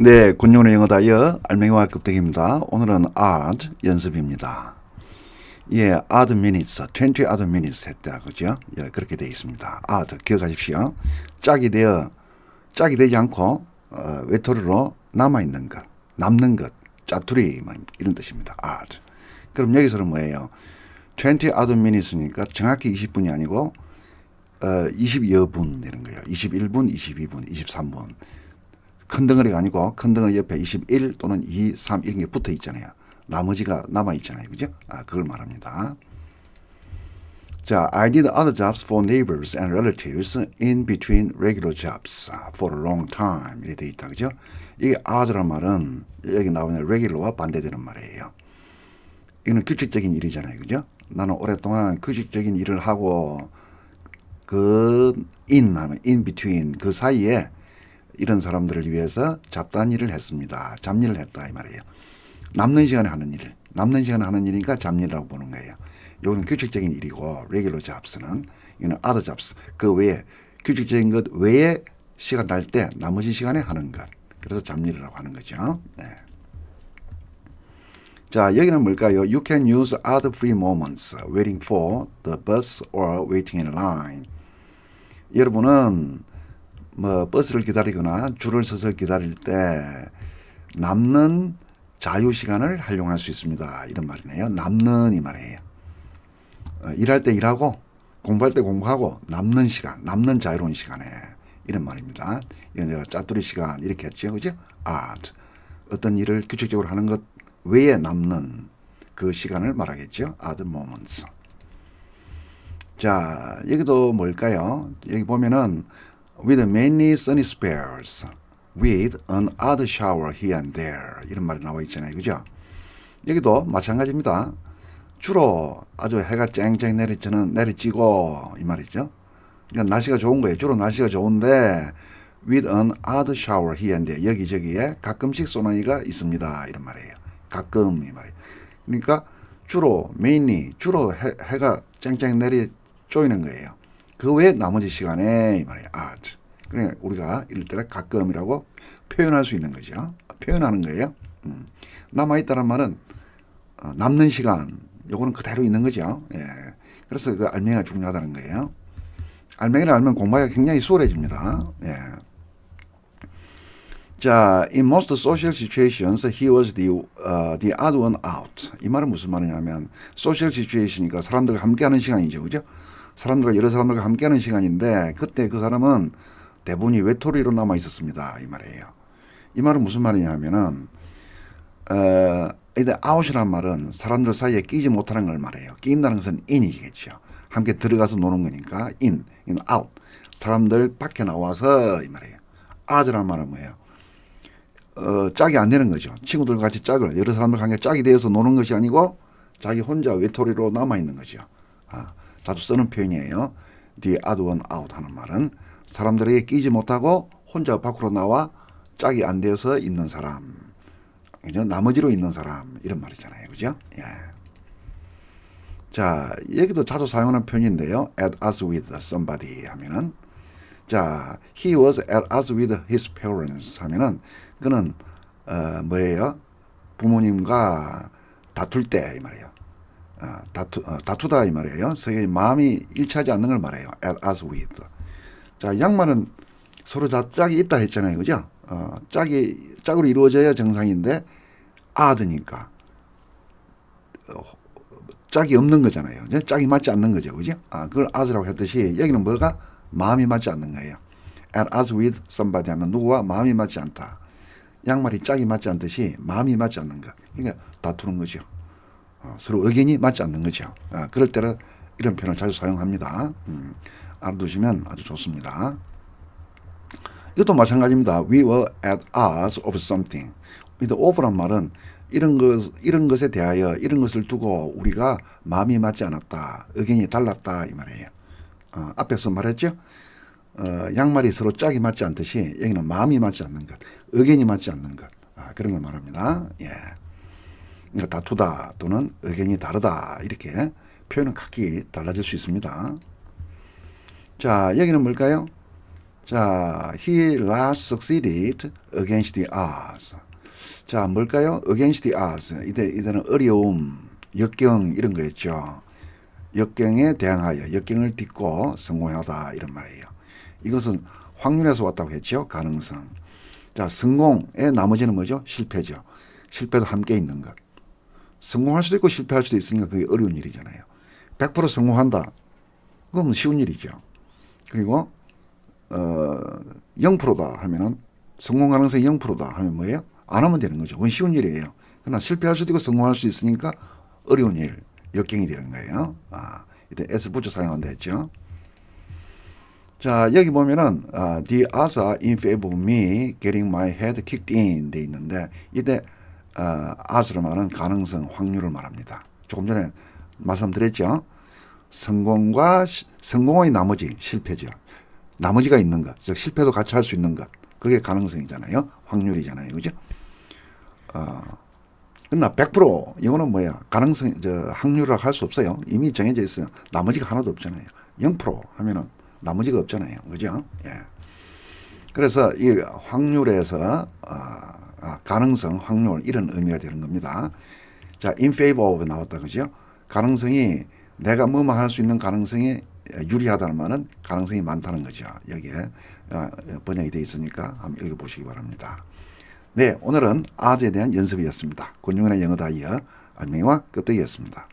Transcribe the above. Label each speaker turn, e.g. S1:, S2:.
S1: 네, 군용의 영어 다이어 알맹이와 급대기입니다. 오늘은 odd 연습입니다. 예, odd minutes, 20 odd minutes 했다, 그죠? 예, 그렇게 되어 있습니다. odd 기억하십시오. 짝이 되어 짝이 되지 않고 어, 외톨이로 남아 있는 것, 남는 것, 짜투리 뭐 이런 뜻입니다. odd. 그럼 여기서는 뭐예요? 20 odd minutes니까 정확히 20분이 아니고 어, 22여 분 이런 거예요. 21분, 22분, 23분. 큰 덩어리가 아니고 큰 덩어리 옆에 21 또는 2, 3 이런 게 붙어 있잖아요. 나머지가 남아 있잖아요. 그죠? 아, 그걸 말합니다. 자, I did other jobs for neighbors and relatives in between regular jobs for a long time. 이렇게 돼 있다. 그죠? 이게 other란 말은 여기 나오는 regular와 반대되는 말이에요. 이거는 규칙적인 일이잖아요. 그죠? 나는 오랫동안 규칙적인 일을 하고 그 in 하면 in between 그 사이에 이런 사람들을 위해서 잡다한 일을 했습니다. 잡일을 했다 이 말이에요. 남는 시간에 하는 일을 남는 시간에 하는 일이니까 잡일이라고 보는 거예요. 이거는 규칙적인 일이고 regular jobs는 이거는 other jobs 그 외에 규칙적인 것 외에 시간 날 때 나머지 시간에 하는 것 그래서 잡일이라고 하는 거죠. 네. 자 여기는 뭘까요? You can use other free moments waiting for the bus or waiting in line. 여러분은 뭐 버스를 기다리거나 줄을 서서 기다릴 때 남는 자유 시간을 활용할 수 있습니다. 이런 말이네요. 남는 이 말이에요. 어, 일할 때 일하고 공부할 때 공부하고 남는 시간, 남는 자유로운 시간에 이런 말입니다. 이건 제가 짜투리 시간 이렇게 했죠, 그죠? art 어떤 일을 규칙적으로 하는 것 외에 남는 그 시간을 말하겠죠. other moments. 자, 여기도 뭘까요? 여기 보면은 with many sunny spares, with an odd shower here and there 이런 말이 나와 있잖아요, 그죠? 여기도 마찬가지입니다. 주로 아주 해가 쨍쨍 내리치는 내리찌고 이 말이죠. 그러니까 날씨가 좋은 거예요. 주로 날씨가 좋은데 with an odd shower here and there 여기저기에 가끔씩 소나기가 있습니다 이런 말이에요. 가끔 이 말이에요. 그러니까 주로 mainly 주로 해, 해가 쨍쨍 내리 쪼이는 거예요. 그 외에 나머지 시간에 이 말이에요. art. 그러니까 우리가 이럴 때는 가끔이라고 표현할 수 있는 거죠. 표현하는 거예요. 음. 남아 있다는 말은 어, 남는 시간 요거는 그대로 있는 거죠. 예. 그래서 그 알맹이가 중요하다는 거예요. 알맹이를 알면 공부하기가 굉장히 수월해집니다. 예. 자, in most social situations, he was the uh, the odd one out. 이 말은 무슨 말이냐면 social situation이니까 사람들과 함께하는 시간이죠, 그죠? 사람들과 여러 사람들과 함께하는 시간인데 그때 그 사람은 대부분이 외톨이로 남아 있었습니다, 이 말이에요. 이 말은 무슨 말이냐면은 어, 이제 out이란 말은 사람들 사이에 끼지 못하는 걸 말해요. 끼인다는 것은 in이겠죠. 함께 들어가서 노는 거니까 in, in out. 사람들 밖에 나와서 이 말이에요. out이란 말은 뭐예요? 어, 짝이 안 되는 거죠. 친구들과 같이 짝을 여러 사람들과 함께 짝이 되어서 노는 것이 아니고 자기 혼자 외톨이로 남아 있는 거죠. 아, 자주 쓰는 표현이에요. the odd one out 하는 말은 사람들에게 끼지 못하고 혼자 밖으로 나와 짝이 안 되어서 있는 사람. 나머지로 있는 사람 이런 말이잖아요. 그죠? 예. 자, 여기도 자주 사용하는 표현인데요. at us with somebody 하면은 자, he was at us with his parents 하면은 그는 어, 뭐예요? 부모님과 다툴 때 이 말이에요. 어, 다투, 어, 다투다 이 말이에요. 서로 마음이 일치하지 않는 걸 말해요. at us with. 자, 양말은 서로 다 짝이 있다 했잖아요. 그죠? 어, 짝이 짝으로 이루어져야 정상인데 아드니까 어, 짝이 없는 거잖아요. 짝이 맞지 않는 거죠. 그죠? 아, 그걸 아즈라고 했듯이 여기는 뭐가 마음이 맞지 않는 거예요. at us with somebody 하면 누구와 마음이 맞지 않다. 양말이 짝이 맞지 않듯이 마음이 맞지 않는 것. 그러니까 다투는 거죠. 어, 서로 의견이 맞지 않는 거죠. 어, 그럴 때는 이런 표현을 자주 사용합니다. 음, 알아두시면 아주 좋습니다. 이것도 마찬가지입니다. We were at odds of something. with over란 말은 이런 것 이런 것에 대하여 이런 것을 두고 우리가 마음이 맞지 않았다, 의견이 달랐다 이 말이에요. 어, 앞에서 말했죠. 어, 양말이 서로 짝이 맞지 않듯이 여기는 마음이 맞지 않는 것, 의견이 맞지 않는 것 아, 그런 걸 말합니다. 예. 그러니까 다투다 또는 의견이 다르다 이렇게 표현은 각기 달라질 수 있습니다. 자 여기는 뭘까요? 자, he last succeeded against the odds. 자, 뭘까요? against the odds. 이때, 이때는 어려움, 역경 이런 거였죠. 역경에 대항하여, 역경을 딛고 성공하다 이런 말이에요. 이것은 확률에서 왔다고 했죠. 가능성. 자, 성공의 나머지는 뭐죠? 실패죠. 실패도 함께 있는 것. 성공할 수도 있고 실패할 수도 있으니까 그게 어려운 일이잖아요. 100% 성공한다. 그건 쉬운 일이죠. 그리고 어 0%다 하면은 성공 가능성이 0%다 하면 뭐예요? 안 하면 되는 거죠. 그건 쉬운 일이에요. 그러나 실패할 수도 있고 성공할 수 있으니까 어려운 일, 역경이 되는 거예요. 아, 이때 S 붙여 사용한다 했죠. 자, 여기 보면은 아, the are in favor of me getting my head kicked in 돼 있는데 이때 아, odds를 말하는 가능성, 확률을 말합니다. 조금 전에 말씀드렸죠. 성공과 시- 성공의 나머지 실패죠. 나머지가 있는 것, 즉 실패도 같이 할 수 있는 것, 그게 가능성이잖아요. 확률이잖아요, 그죠? 어, 그러나 100% 이거는 뭐야? 가능성, 저 확률이라고 할 수 없어요. 이미 정해져 있어요. 나머지가 하나도 없잖아요. 0% 하면은 나머지가 없잖아요, 그죠? 예. 그래서 이 확률에서 아, 아, 가능성, 확률 이런 의미가 되는 겁니다. 자, in favor of 나왔다 그죠? 가능성이 내가 뭐뭐 할수 있는 가능성이 유리하다는 말은 가능성이 많다는 거죠. 여기에 아, 번역이 되어 있으니까 한번 읽어보시기 바랍니다. 네, 오늘은 아재에 대한 연습이었습니다. 권용현의 영어 다이어 알맹이와 끄떡이었습니다.